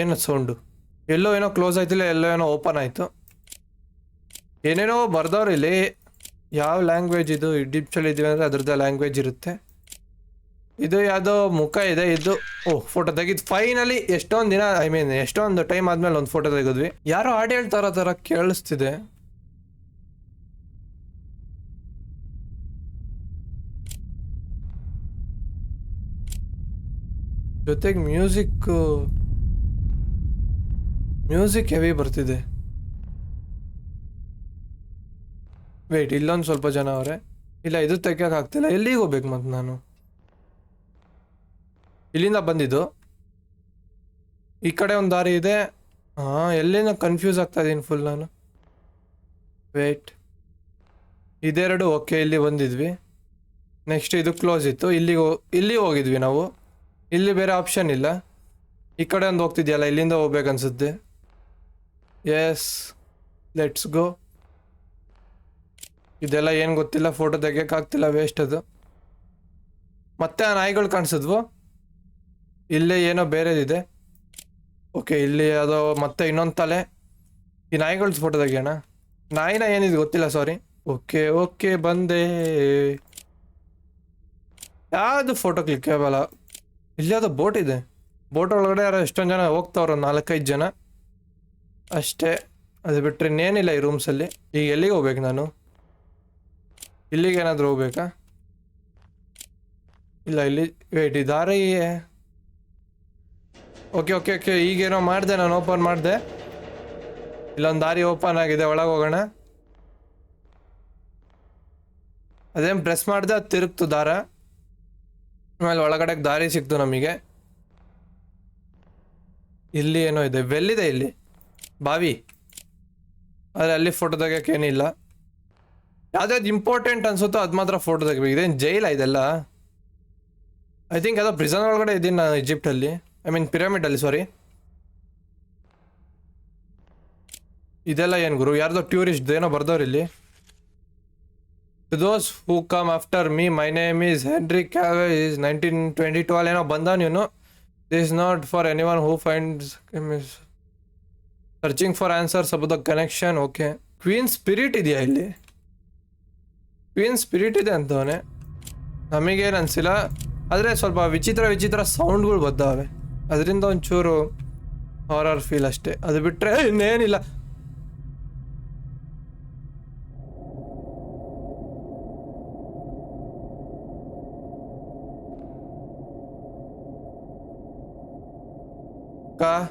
ಏನು ಸೌಂಡು? ಎಲ್ಲೋ ಏನೋ ಕ್ಲೋಸ್ ಆಯ್ತಿಲ್ಲ ಎಲ್ಲೋ ಏನೋ ಓಪನ್ ಆಯಿತು. ಏನೇನೋ ಬರ್ದವ್ರು ಇಲ್ಲಿ. ಯಾವ ಲ್ಯಾಂಗ್ವೇಜ್ ಇದು? ಇಡಿಪ್ಸಲ್ಲಿ ಇದೀವಿ ಅಂದರೆ ಅದರದ್ದೇ ಲ್ಯಾಂಗ್ವೇಜ್ ಇರುತ್ತೆ. ಇದು ಯಾವುದೋ ಮುಖ ಇದೆ, ಇದು, ಓ ಫೋಟೋ ತೆಗಿದ್ ಫೈನಲಿ ಎಷ್ಟೊಂದು ದಿನ ಐ ಮೀನ್ ಎಷ್ಟೊಂದು ಟೈಮ್ ಆದ್ಮೇಲೆ ಒಂದು ಫೋಟೋ ತೆಗೆದ್ವಿ. ಯಾರೋ ಹಾಡು ಹೇಳ್ತಾರೋ ಥರ ಕೇಳಿಸ್ತಿದೆ. ಜೊತೆಗೆ ಮ್ಯೂಸಿಕ್ ಮ್ಯೂಸಿಕ್ ಹೆವಿ ಬರ್ತಿದೆ. ವೇಟ್ ಇಲ್ಲೊಂದು ಸ್ವಲ್ಪ ಜನ ಅವರೇ. ಇಲ್ಲ, ಇದು ತೆಗಿಯೋಕೆ ಆಗ್ತಿಲ್ಲ. ಎಲ್ಲಿಗೆ ಹೋಗ್ಬೇಕು ಮತ್ತೆ ನಾನು? ಇಲ್ಲಿಂದ ಬಂದಿದ್ದು? ಈ ಕಡೆ ಒಂದು ದಾರಿ ಇದೆ. ಹಾಂ, ಎಲ್ಲಿಂದ ಕನ್ಫ್ಯೂಸ್ ಆಗ್ತಾ ಇದ್ದೀನಿ ಫುಲ್ ನಾನು? ವೇಟ್ ಇದೆರಡು ಓಕೆ ಇಲ್ಲಿ ಬಂದಿದ್ವಿ. ನೆಕ್ಸ್ಟ್ ಇದು ಕ್ಲೋಸ್ ಇತ್ತು. ಇಲ್ಲಿಗೆ ಇಲ್ಲಿ ಹೋಗಿದ್ವಿ ನಾವು. ಇಲ್ಲಿ ಬೇರೆ ಆಪ್ಷನ್ ಇಲ್ಲ. ಈ ಕಡೆ ಒಂದು ಹೋಗ್ತಿದ್ಯಲ್ಲ, ಇಲ್ಲಿಂದ ಹೋಗ್ಬೇಕನ್ಸುತ್ತೆ ಎಸ್ ಲೆಟ್ಸ್ ಗೋ ಇದೆಲ್ಲ ಏನು ಗೊತ್ತಿಲ್ಲ ಫೋಟೋ ತೆಗಿಯೋಕ್ಕಾಗ್ತಿಲ್ಲ ವೇಸ್ಟ್ ಅದು. ಮತ್ತೆ ಆ ನಾಯಿಗಳು ಕಾಣಿಸಿದ್ವು? ಇಲ್ಲೇ ಏನೋ ಬೇರೆದಿದೆ. ಓಕೆ, ಇಲ್ಲಿ ಅದು ಮತ್ತೆ ಇನ್ನೊಂದು ತಲೆ. ಈ ನಾಯಿಗಳ ಫೋಟೋ ತೆಗಿಯೋಣ ನಾಯಿನ ಏನಿದೆ ಗೊತ್ತಿಲ್ಲ ಸಾರಿ ಓಕೆ ಓಕೆ, ಬಂದೆ. ಯಾವುದು ಫೋಟೋ ಕ್ಲಿಕ್ ಆಗಲ್ಲ. ಇಲ್ಲಿ ಅದು ಬೋಟ್ ಇದೆ. ಬೋಟ್ ಒಳಗಡೆ ಯಾರೋ ಎಷ್ಟೊಂದು ಜನ ಹೋಗ್ತಾವ್ರ, ನಾಲ್ಕೈದು ಜನ. ಅಷ್ಟೇ. ಅದು ಬಿಟ್ಟರೆ ಇನ್ನೇನಿಲ್ಲ ಈ ರೂಮ್ಸಲ್ಲಿ ಈಗ ಎಲ್ಲಿಗೆ ಹೋಗ್ಬೇಕು ನಾನು? ಇಲ್ಲಿಗೆ ಏನಾದರೂ ಹೋಗ್ಬೇಕಾ? ಇಲ್ಲ, ಇಲ್ಲಿ ವೇಟ್ ಈ ದಾರಿ ಓಕೆ ಓಕೆ ಓಕೆ ಈಗೇನೋ ಮಾಡಿದೆ, ನಾನು ಓಪನ್ ಮಾಡಿದೆ. ಇಲ್ಲೊಂದು ದಾರಿ ಓಪನ್ ಆಗಿದೆ, ಒಳಗೆ ಹೋಗೋಣ. ಅದೇನು ಪ್ರೆಸ್ ಮಾಡಿದೆ, ಅದು ತಿರುಗ್ತು ದಾರ. ಆಮೇಲೆ ಒಳಗಡೆ ದಾರಿ ಸಿಕ್ತು ನಮಗೆ. ಇಲ್ಲಿ ಏನೋ ಇದೆ, ಬೆಲ್ಲಿದೆ ಇಲ್ಲಿ. ಬಾವಿ. ಆದರೆ ಅಲ್ಲಿ ಫೋಟೋ ತೆಗಿಯೋಕ್ಕೇನಿಲ್ಲ ಯಾವ್ದಾವ್ದು ಇಂಪಾರ್ಟೆಂಟ್ ಅನ್ಸುತ್ತೋ ಅದು ಮಾತ್ರ ಫೋಟೋ ತೆಗಿಬೇಕು. ಇದೇನು ಜೈಲ ಇದೆಲ್ಲ? ಐ ಥಿಂಕ್ ಯಾವುದೋ ಪ್ರಿಸನ್ ಒಳಗಡೆ ಇದ್ದೀನಿ ನಾನು ಈಜಿಪ್ಟಲ್ಲಿ ಐ ಮೀನ್ ಪಿರಮಿಡಲ್ಲಿ ಸಾರಿ ಇದೆಲ್ಲ ಏನು ಗುರು? ಯಾರ್ದೋ ಟೂರಿಸ್ಟ್ ಏನೋ ಬರ್ದವ್ರು ಇಲ್ಲಿ. To those who come after me my name is Henry Cavill is nineteen twenty twelve ಏನೋ ಬಂದ ನೀನು this not for any one who finds searching for answers about the connection okay queen spirit ಇದೆಯಾ ಇಲ್ಲಿ? Queen spirit ಇದೆ ಅಂತವನೇ. ನಮಗೇನು ಅನಿಸಿಲ್ಲ ಆದರೆ ಸ್ವಲ್ಪ ವಿಚಿತ್ರ ವಿಚಿತ್ರ ಸೌಂಡ್ಗಳು ಬರ್ತಾವೆ ಅದರಿಂದ ಒಂಚೂರು ಹಾರರ್ ಫೀಲ್ ಅಷ್ಟೇ. ಅದು ಬಿಟ್ಟರೆ ಇನ್ನೇನಿಲ್ಲ. ಕಾ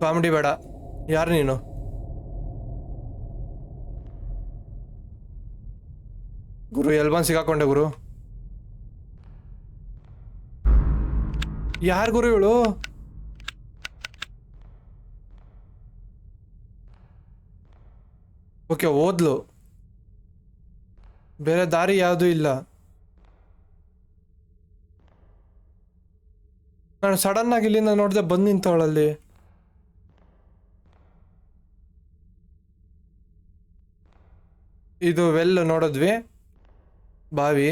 ಕಾಮಿಡಿ ಬೇಡ. ಯಾರು ನೀನು? ಗುರು, ಎಲ್ಬನ್ ಸಿಗಾಕೊಂಡೆ ಗುರು. ಯಾರು ಗುರು ಇವಳು ಓಕೆ, ಓದ್ಲು. ಬೇರೆ ದಾರಿ ಯಾವುದೂ ಇಲ್ಲ. ನಾನು ಸಡನ್ ಆಗಿ ಇಲ್ಲಿಂದ ನೋಡಿದೆ ಬಂದು ನಿಂತವಳಲ್ಲಿ ಇದು ವೆಲ್ ನೋಡಿದ್ವಿ. ಬಾವಿ.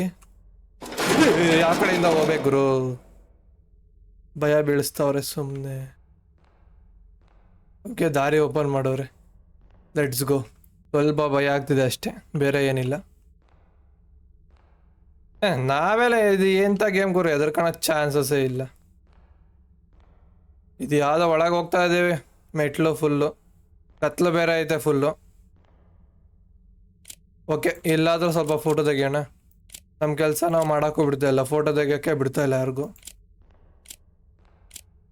ಯಾವ ಕಡೆಯಿಂದ ಹೋಗ್ಬೇಕು ಗುರು? ಭಯ ಬೀಳಿಸ್ತವ್ರೆ ಸುಮ್ಮನೆ ಓಕೆ, ದಾರಿ ಓಪನ್ ಮಾಡೋರೆ. ಲೆಟ್ಸ್ ಗೋ ಸ್ವಲ್ಪ ಭಯ ಆಗ್ತಿದೆ ಅಷ್ಟೇ, ಬೇರೆ ಏನಿಲ್ಲ. ನಾವೆಲ್ಲ ಇದು ಎಂಥ ಗೇಮ್ ಗುರು ಎದುರ್ಕೊಳೋ ಚಾನ್ಸಸ್ಸೇ ಇಲ್ಲ. ಇದು ಯಾವುದೋ ಒಳಗೆ ಹೋಗ್ತಾ ಇದ್ದೀವಿ, ಮೆಟ್ಲು ಫುಲ್ಲು ಕತ್ಲು ಬೇರೆ ಐತೆ ಫುಲ್ಲು ಓಕೆ, ಇಲ್ಲಾದರೂ ಸ್ವಲ್ಪ ಫೋಟೋ ತೆಗಿಯೋಣ. ನಮ್ಮ ಕೆಲಸ ನಾವು ಮಾಡೋಕ್ಕೂ ಬಿಡ್ತಾ ಇಲ್ಲ ಫೋಟೋ ತೆಗಿಯೋಕ್ಕೆ ಬಿಡ್ತಾ ಇಲ್ಲ ಯಾರಿಗೂ.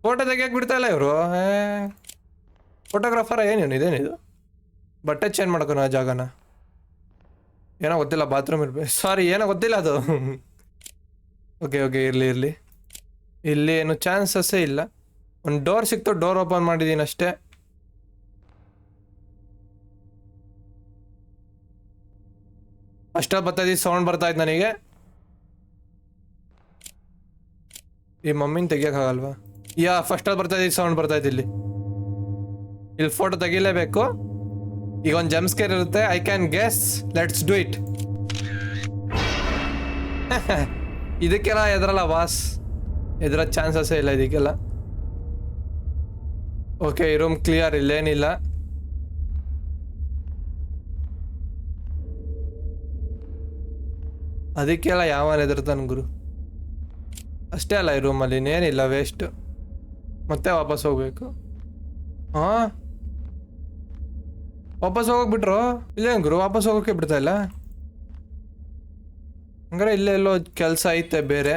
ಫೋಟೋ ತೆಗಿಯೋಕೆ ಬಿಡ್ತಾ ಇಲ್ಲ ಇವರು ಫೋಟೋಗ್ರಾಫರ ಏನೇನು ಇದೇನಿದು ಬಟ್ಟೆ ಚೇಂಜ್ ಮಾಡ್ಕೊನ ಜಾಗನ? ಏನೋ ಗೊತ್ತಿಲ್ಲ ಬಾತ್ರೂಮ್ ಇರ್ಬೇಕು ಸಾರಿ ಏನೋ ಗೊತ್ತಿಲ್ಲ ಅದು. ಓಕೆ ಓಕೆ ಇರಲಿ ಇರಲಿ. ಇಲ್ಲಿ ಏನು ಚಾನ್ಸಸ್ಸೇ ಇಲ್ಲ. ಒಂದು ಡೋರ್ ಸಿಕ್ತು ಡೋರ್ ಓಪನ್ ಮಾಡಿದ್ದೀನಿ ಅಷ್ಟೇ. ಅಷ್ಟ ಬರ್ತೈತಿ ಸೌಂಡ್ ಬರ್ತಾ ನನಗೆ. ಈ ಮಮ್ಮಿನ ತೆಗಿಯೋಕ್ಕಾಗಲ್ವಾ ಯಾ ಫಸ್ಟ್ ಅಲ್ಲಿ ಬರ್ತಾ ಇದ್ದೀವಿ ಸೌಂಡ್ ಬರ್ತಾ ಇದೆ ಇಲ್ಲಿ ಇಲ್ಲಿ ಫೋಟೋ ತೆಗಿಲೇಬೇಕು. ಈಗ ಒಂದು ಜಮ್ಸ್ಕೇರ್ ಇರುತ್ತೆ. I can guess let's do it ಇದಕ್ಕೆಲ್ಲ ಎದ್ರಲ್ಲ ವಾಸ್ ಎದ್ರ ಚಾನ್ಸಸ್ಸೇ ಇಲ್ಲ ಇದಕ್ಕೆಲ್ಲ. ಓಕೆ ಈ ರೂಮ್ ಕ್ಲಿಯರ್ ಇಲ್ಲೇನಿಲ್ಲ. ಅದಕ್ಕೆಲ್ಲ ಯಾವನ್ ಎದುರ್ತಾನೆ ಗುರು? ಅಷ್ಟೇ ಅಲ್ಲ, ಈ ರೂಮಲ್ಲಿ ಇನ್ನೇನಿಲ್ಲ ವೇಸ್ಟ್ ಮತ್ತೆ ವಾಪಸ್ ಹೋಗ್ಬೇಕು. ಹಾ ವಾಪಸ್ ಹೋಗೋಗ್ಬಿಟ್ರು ಇಲ್ಲೇನು ಗುರು, ವಾಪಸ್ ಹೋಗೋಕೆ ಬಿಡ್ತಾ ಇಲ್ಲ. ಹಂಗಾರೆ ಇಲ್ಲೇ ಎಲ್ಲೋ ಕೆಲಸ ಐತೆ ಬೇರೆ.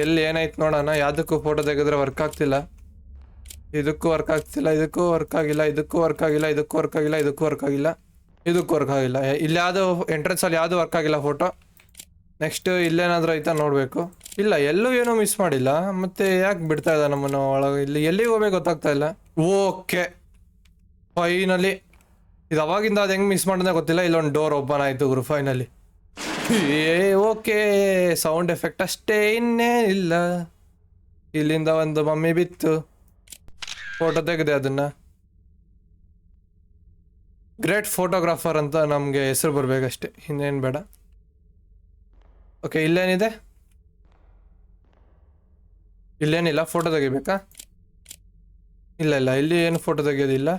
ಎಲ್ಲಿ ಏನಾಯ್ತು ನೋಡೋಣ, ಯಾವುದಕ್ಕೂ ಫೋಟೋ ತೆಗೆದ್ರೆ ವರ್ಕ್ ಆಗ್ತಿಲ್ಲ. ಇದಕ್ಕೂ ವರ್ಕ್ ಆಗ್ತಿಲ್ಲ, ಇದಕ್ಕೂ ವರ್ಕ್ ಆಗಿಲ್ಲ, ಇದಕ್ಕೂ ವರ್ಕ್ ಆಗಿಲ್ಲ, ಇದಕ್ಕೂ ವರ್ಕ್ ಆಗಿಲ್ಲ, ಇದಕ್ಕೂ ವರ್ಕ್ ಆಗಿಲ್ಲ. ಇದಕ್ಕೂ ವರ್ಕ್ ಆಗಿಲ್ಲ. ಇಲ್ಲಿ ಯಾವುದು ಎಂಟ್ರೆನ್ಸಲ್ಲಿ ಯಾವುದು ವರ್ಕ್ ಆಗಿಲ್ಲ ಫೋಟೋ ನೆಕ್ಸ್ಟ್ ಇಲ್ಲೇನಾದ್ರೂ ಆಯ್ತಾ ನೋಡಬೇಕು? ಇಲ್ಲ, ಎಲ್ಲೂ ಏನೂ ಮಿಸ್ ಮಾಡಿಲ್ಲ. ಮತ್ತೆ ಯಾಕೆ ಬಿಡ್ತಾ ಇದ್ದ ನಮ್ಮನ್ನು ಒಳಗೆ? ಇಲ್ಲಿ ಎಲ್ಲಿಗೆ ಹೋಗ್ಬೇಕು ಗೊತ್ತಾಗ್ತಾ ಇಲ್ಲ. ಓಕೆ. ಫೈನಲಿ ಇದು ಅವಾಗಿಂದ ಅದು ಹೆಂಗೆ ಮಿಸ್ ಮಾಡಿದ್ರೆ ಗೊತ್ತಿಲ್ಲ. ಇಲ್ಲೊಂದು ಡೋರ್ ಓಪನ್ ಆಯಿತು ಗುರು ಫೈನಲಿ ಏ, ಓಕೆ. ಸೌಂಡ್ ಎಫೆಕ್ಟ್ ಅಷ್ಟೇ ಇನ್ನೇ ಇಲ್ಲ. ಇಲ್ಲಿಂದ ಒಂದು ಮಮ್ಮಿ ಬಿತ್ತು. ಫೋಟೋ ತೆಗೆದೆ ಅದನ್ನ. ಗ್ರೇಟ್ ಫೋಟೋಗ್ರಾಫರ್ ಅಂತ ನಮಗೆ ಹೆಸರು ಬರಬೇಕಷ್ಟೆ. ಇನ್ನೇನು ಬೇಡ. ಓಕೆ ಇಲ್ಲೇನಿದೆ ಇಲ್ಲೇನಿಲ್ಲ ಫೋಟೋ ತೆಗಿಬೇಕಾ? ಇಲ್ಲ ಇಲ್ಲ, ಇಲ್ಲಿ ಏನು ಫೋಟೋ ತೆಗಿಯೋದಿಲ್ಲ.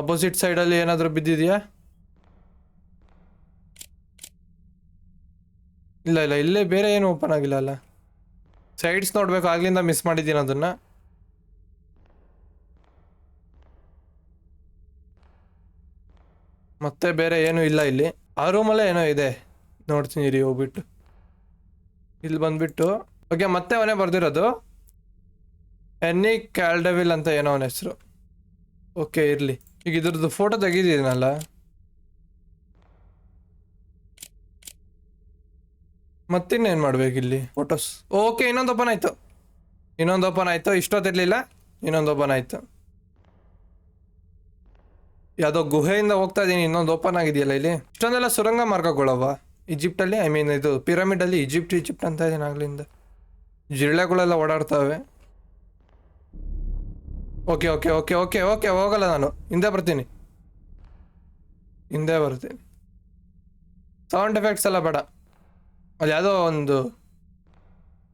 ಅಪೋಸಿಟ್ ಸೈಡಲ್ಲಿ ಏನಾದರೂ ಬಿದ್ದಿದೆಯಾ? ಇಲ್ಲ ಇಲ್ಲ, ಇಲ್ಲೇ ಬೇರೆ ಏನು ಓಪನ್ ಆಗಿಲ್ಲ ಅಲ್ಲ. ಸೈಡ್ಸ್ ನೋಡಬೇಕು, ಆಗ್ಲಿಂದ ಮಿಸ್ ಮಾಡಿದ್ದೀನಿ ಅದನ್ನು. ಮತ್ತೆ ಬೇರೆ ಏನೂ ಇಲ್ಲ ಇಲ್ಲಿ. ಆ ರೂಮಲ್ಲೇ ಏನೋ ಇದೆ. ನೋಡ್ತೀನಿ ಇರಿ ಹೋಗ್ಬಿಟ್ಟು. ಇಲ್ಲಿ ಬಂದ್ಬಿಟ್ಟು ಓಕೆ ಮತ್ತೆ ಅವನೇ ಬರ್ದಿರೋದು? ಎನ್ನಿ ಕ್ಯಾಲ್ಡವಿಲ್ ಅಂತ ಏನೋ ಅವನ ಹೆಸರು. ಓಕೆ ಇರಲಿ. ಈಗ ಇದ್ರದ್ದು ಫೋಟೋ ತೆಗಿದಿದ್ದೀನಲ್ಲ? ಮತ್ತಿನ್ನೇನು ಮಾಡ್ಬೇಕು ಇಲ್ಲಿ? ಫೋಟೋಸ್ ಓಕೆ ಇನ್ನೊಂದು ಓಪನ್ ಆಯಿತು. ಇನ್ನೊಂದು ಓಪನ್ ಆಯಿತು. ಇಷ್ಟೊತ್ತಿರಲಿಲ್ಲ ಇನ್ನೊಂದು ಓಪನ್ ಆಯಿತು. ಯಾವುದೋ ಗುಹೆಯಿಂದ ಹೋಗ್ತಾ ಇದ್ದೀನಿ ಇನ್ನೊಂದು ಓಪನ್ ಆಗಿದೆಯಲ್ಲ ಇಲ್ಲಿ? ಇಷ್ಟೊಂದೆಲ್ಲ ಸುರಂಗ ಮಾರ್ಗಗಳವ. ಈಜಿಪ್ಟಲ್ಲಿ ಐ ಮೀನ್ ಇದು ಪಿರಮಿಡಲ್ಲಿ ಈಜಿಪ್ಟ್ ಈಜಿಪ್ಟ್ ಅಂತ ಇದ್ದೀನಿ ಆಗ್ಲಿಂದ ಜಿರಳೆಗಳೆಲ್ಲ ಓಡಾಡ್ತವೆ. Okay okay okay okay okay ಹೋಗಲ್ಲ ನಾನು. ಹಿಂದೆ ಬರ್ತೀನಿ. ಹಿಂದೆ ಬರ್ತೀನಿ. ಸೌಂಡ್ ಎಫೆಕ್ಟ್ಸ್ ಎಲ್ಲ ಬೇಡ. ಅದು ಯಾವುದೋ ಒಂದು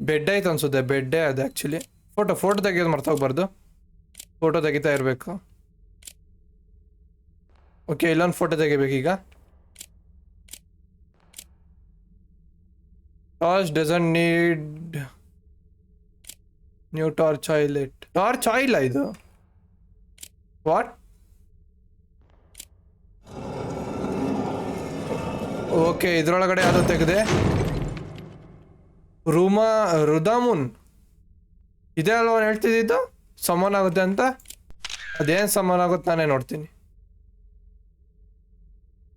ಬೆಡ್ ಐತೆ ಅನ್ಸುತ್ತೆ ಬೆಡ್ಡೇ ಅದು ಆ್ಯಕ್ಚುಲಿ ಫೋಟೋ ಫೋಟೋ ತೆಗಿಯೋದು ಮರ್ತೋಗ್ಬಾರ್ದು ಫೋಟೋ ತೆಗಿತಾ ಇರಬೇಕು. ಓಕೆ ಇಲ್ಲೊಂದು ಫೋಟೋ ತೆಗಿಬೇಕೀಗ. Torch doesn't need new torch oil. Torch ಆಯಿಲ್ಲ ಇದು ವಾಟ್ ಓಕೆ ಇದ್ರೊಳಗಡೆ ಯಾವುದು ತೆಗೆದೆ? ರೂಮಾ ರುದಾಮುನ್ ಇದೇ ಅಲ್ವಾ ಹೇಳ್ತಿದ್ದು? ಸಮಾನ ಆಗುತ್ತೆ ಅಂತ? ಅದೇನು ಸಮಾನ ಆಗುತ್ತೆ ನಾನೇ ನೋಡ್ತೀನಿ.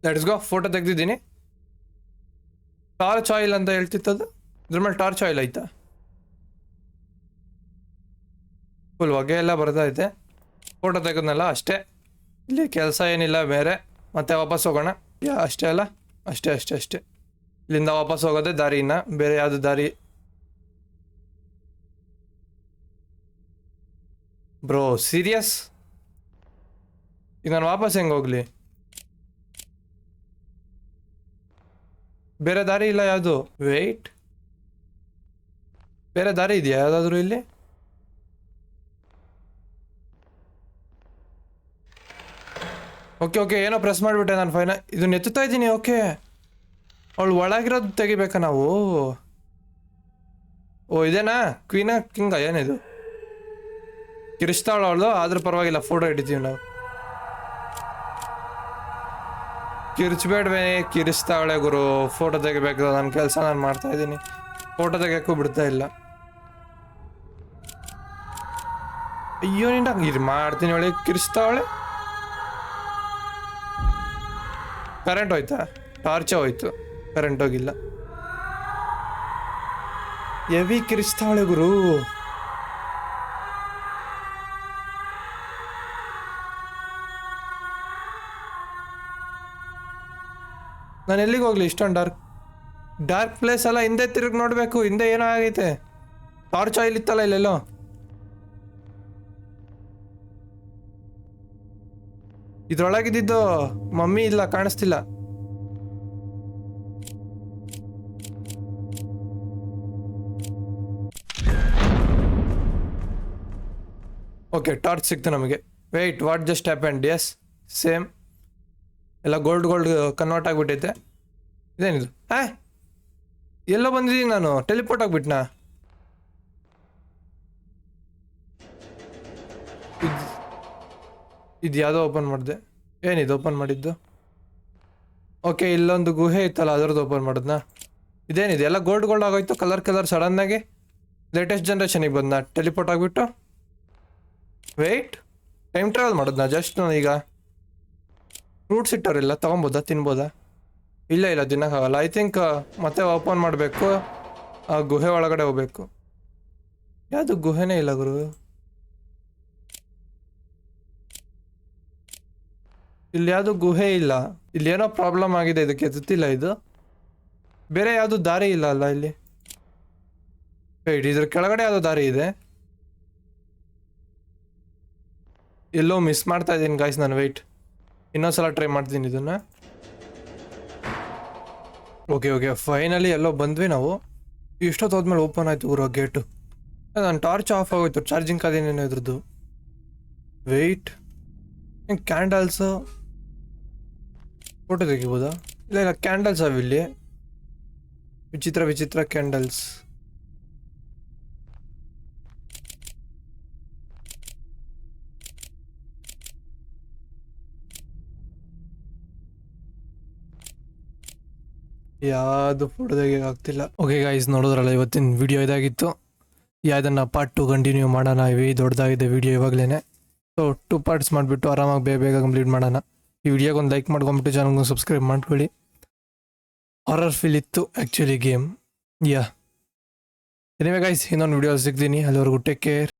ಲೆಟ್ಸ್ ಗೋ ಫೋಟೋ ತೆಗ್ದಿದ್ದೀನಿ. ಟಾರ್ಚ್ ಆಯಿಲ್ ಅಂತ ಹೇಳ್ತಿತ್ತದು? ಇದ್ರ ಮೇಲೆ ಟಾರ್ಚ್ ಆಯಿಲ್ ಆಯ್ತಾ? ಫುಲ್ ಹೊಗೆ ಎಲ್ಲ ಬರ್ತೈತೆ ಫೋಟೋ ತೆಗೆದ್ನಲ್ಲ, ಅಷ್ಟೇ. ಇಲ್ಲಿ ಕೆಲಸ ಏನಿಲ್ಲ, ಬೇರೆ. ಮತ್ತೆ ವಾಪಸ್ ಹೋಗೋಣ. ಯಾ, ಅಷ್ಟೇ ಅಲ್ಲ? ಅಷ್ಟೇ ಅಷ್ಟೇ ಅಷ್ಟೇ. ಇಲ್ಲಿಂದ ವಾಪಸ್ ಹೋಗೋದೇ ದಾರಿ ಇನ್ನ. ಬೇರೆ ಯಾವುದು ದಾರಿ? ಬ್ರೋ ಸೀರಿಯಸ್ ಈಗ ನಾನು ವಾಪಸ್ ಹೆಂಗೆ ಹೋಗ್ಲಿ? ಬೇರೆ ದಾರಿ ಇಲ್ಲ ಯಾವುದು? ವೆಯ್ಟ್ ಬೇರೆ ದಾರಿ ಇದೆಯಾ ಯಾವುದಾದ್ರೂ ಇಲ್ಲಿ? ಓಕೆ ಓಕೆ ಏನೋ ಪ್ರೆಸ್ ಮಾಡಿಬಿಟ್ಟೆ ನಾನು ಫೈನ ಇದನ್ನ ಎತ್ತುತ್ತಾ ಇದ್ದೀನಿ ಓಕೆ ಅವಳು ಒಳಗಿರೋದು ತೆಗಿಬೇಕಾ ನಾವು? ಓ, ಇದೇನಾ? ಕ್ವೀನಾ ಕಿಂಗ ಏನಿದು? ಕಿರಿಸ್ತಾಳು ಅವಳು ಆದ್ರೂ ಪರವಾಗಿಲ್ಲ ಫೋಟೋ ಹಿಡಿತೀವಿ ನಾವು. ಕಿರ್ಚ್ಬೇಡ್ವೇ ಕಿರಿಸ್ತಾವಳೆ ಗುರು. ಫೋಟೋ ತೆಗಿಬೇಕು ನನ್ನ ಕೆಲಸ ನಾನು ಮಾಡ್ತಾ ಇದ್ದೀನಿ. ಫೋಟೋ ತೆಗಿಯೋಕ್ಕೂ ಬಿಡ್ತಾ ಇಲ್ಲ. ಅಯ್ಯೋ ನಿಂಡ ಇದು ಮಾಡ್ತೀನಿ ಹೇಳಿ ಕಿರಿಸ್ತಾವಳೆ ಕರೆಂಟ್ ಹೋಯ್ತಾ? ಟಾರ್ಚ ಹೋಯ್ತು. ಕರೆಂಟ್ ಹೋಗಿಲ್ಲ. ಎವಿ ಕಿರಿಸ್ತಾವಳೆ ಗುರು. ನಾನು ಎಲ್ಲಿಗೆ ಹೋಗ್ಲಿ? ಇಷ್ಟೊಂದು ಡಾರ್ಕ್ ಡಾರ್ಕ್ ಪ್ಲೇಸ್ ಅಲ್ಲ ಹಿಂದೆ ತಿರುಗಿ ನೋಡಬೇಕು, ಹಿಂದೆ ಏನೋ ಆಗೈತೆ. ಟಾರ್ಚ್ ಆಯಿಲ್ ಇತ್ತಲ್ಲ ಇಲ್ಲೆಲ್ಲೋ? ಇದ್ರೊಳಗಿದ್ದು ಮಮ್ಮಿ ಇಲ್ಲ, ಕಾಣಿಸ್ತಿಲ್ಲ. ಓಕೆ ಟಾರ್ಚ್ ಸಿಕ್ತು ನಮಗೆ. Wait what just happened yes same ಎಲ್ಲ ಗೋಲ್ಡ್ ಗೋಲ್ಡ್ ಕನ್ವರ್ಟ್ ಆಗಿಬಿಟ್ಟೈತೆ. ಇದೇನಿದು? ಹಾ? ಎಲ್ಲೋ ಬಂದಿದ್ದೀನಿ ನಾನು? ಟೆಲಿಪೋರ್ಟ್ ಆಗಿಬಿಟ್ನಾ? ಇದು ಇದು ಯಾವುದೋ ಓಪನ್ ಮಾಡಿದೆ. ಏನಿದು ಓಪನ್ ಮಾಡಿದ್ದು? ಓಕೆ ಇಲ್ಲೊಂದು ಗುಹೆ ಇತ್ತಲ್ಲ, ಅದರದ್ದು ಓಪನ್ ಮಾಡಿದ್ನಾ? ಇದೇನಿದೆ? ಎಲ್ಲ ಗೋಲ್ಡ್ ಗೋಲ್ಡ್ ಆಗೋಯ್ತು ಕಲರ್ ಕಲರ್ ಸಡನ್ನಾಗಿ ಲೇಟೆಸ್ಟ್ ಜನ್ರೇಷನಿಗೆ ಬಂದ ಟೆಲಿಪೋರ್ಟ್ ಆಗಿಬಿಟ್ಟು? ವೆಯ್ಟ್ ಟೈಮ್ ಟ್ರಾವೆಲ್ ಮಾಡಿದ್ನಾ? ಜಸ್ಟ್ ಈಗ ಫ್ರೂಟ್ಸ್ ಇಟ್ಟವ್ರಿಲ್ಲ, ತೊಗೊಬೋದಾ, ತಿನ್ಬೋದಾ? ಇಲ್ಲ ಇಲ್ಲ ತಿನ್ನೋಕ್ಕಾಗಲ್ಲ ಐ ಥಿಂಕ್ ಮತ್ತೆ ಓಪನ್ ಮಾಡಬೇಕು. ಆ, ಗುಹೆ ಒಳಗಡೆ ಹೋಗ್ಬೇಕು. ಯಾವುದು ಗುಹೆನೇ ಇಲ್ಲ, ಗುರು. ಇಲ್ಲಿ ಯಾವುದು ಗುಹೆ ಇಲ್ಲ. ಇಲ್ಲಿ ಏನೋ ಪ್ರಾಬ್ಲಮ್ ಆಗಿದೆ, ಇದಕ್ಕೆ ಎತ್ತುತ್ತಿಲ್ಲ ಇದು. ಬೇರೆ ಯಾವುದು ದಾರಿ ಇಲ್ಲ ಅಲ್ಲ ಇಲ್ಲಿ? ಇದ್ರ ಕೆಳಗಡೆ ಯಾವುದೋ ದಾರಿ ಇದೆ? ಎಲ್ಲೋ ಮಿಸ್ ಮಾಡ್ತಾ ಇದ್ದೀನಿ ಗಾಯ್ಸ್ ನಾನು ವೆಯ್ಟ್ ಇನ್ನೊಂದ್ಸಲ ಟ್ರೈ ಮಾಡ್ತೀನಿ ಇದನ್ನ. ಓಕೆ ಓಕೆ ಫೈನಲಿ ಎಲ್ಲೋ ಬಂದ್ವಿ ನಾವು. ಇಷ್ಟೊತ್ತು ಹೋದ್ಮೇಲೆ ಓಪನ್ ಆಯ್ತು ಊರ ಗೇಟು ನನ್ನ ಟಾರ್ಚ್ ಆಫ್ ಆಗೋಯ್ತು. ಚಾರ್ಜಿಂಗ್ ಕಾದೇನೇನೋ ಇದ್ರದ್ದು. ವೆಯ್ಟ್ ಕ್ಯಾಂಡಲ್ಸು ಫೋಟೋ ತೆಗಿಬೋದಾ? ಇಲ್ಲ ಇಲ್ಲ ಕ್ಯಾಂಡಲ್ಸ್ ಅವಿಲ್ಲಿ ವಿಚಿತ್ರ ವಿಚಿತ್ರ ಕ್ಯಾಂಡಲ್ಸ್ ಯಾವುದು ಫೋಟೋದಾಗೆ ಆಗ್ತಿಲ್ಲ. ಓಕೆ ಗಾಯ್ಸ್ ನೋಡಿದ್ರಲ್ಲ ಇವತ್ತಿನ ವಿಡಿಯೋ ಇದಾಗಿತ್ತು. ಯಾವ್ದನ್ನ ಪಾರ್ಟ್ ಟು ಕಂಟಿನ್ಯೂ ಮಾಡೋಣ ಇವಿ ದೊಡ್ಡದಾಗಿದೆ ವಿಡಿಯೋ ಇವಾಗಲೇ ಸೊ ಟು ಪಾರ್ಟ್ಸ್ ಮಾಡಿಬಿಟ್ಟು ಆರಾಮಾಗಿ ಬೇಗ ಬೇಗ ಕಂಪ್ಲೀಟ್ ಮಾಡೋಣ. ಈ ವಿಡಿಯೋಗೆ ಒಂದು ಲೈಕ್ ಮಾಡ್ಕೊಂಬಿಟ್ಟು ಚಾನಲ್ಗೆ ಸಬ್ಸ್ಕ್ರೈಬ್ ಮಾಡ್ಕೊಳ್ಳಿ. ಹಾರರ್ ಫೀಲ್ ಇತ್ತು actually game yeah anyway guys ಇನ್ನೊಂದು ವಿಡಿಯೋ ಸಿಗ್ತೀನಿ. ಅಲ್ಲಿವರೆಗೂ ಟೇಕ್ ಕೇರ್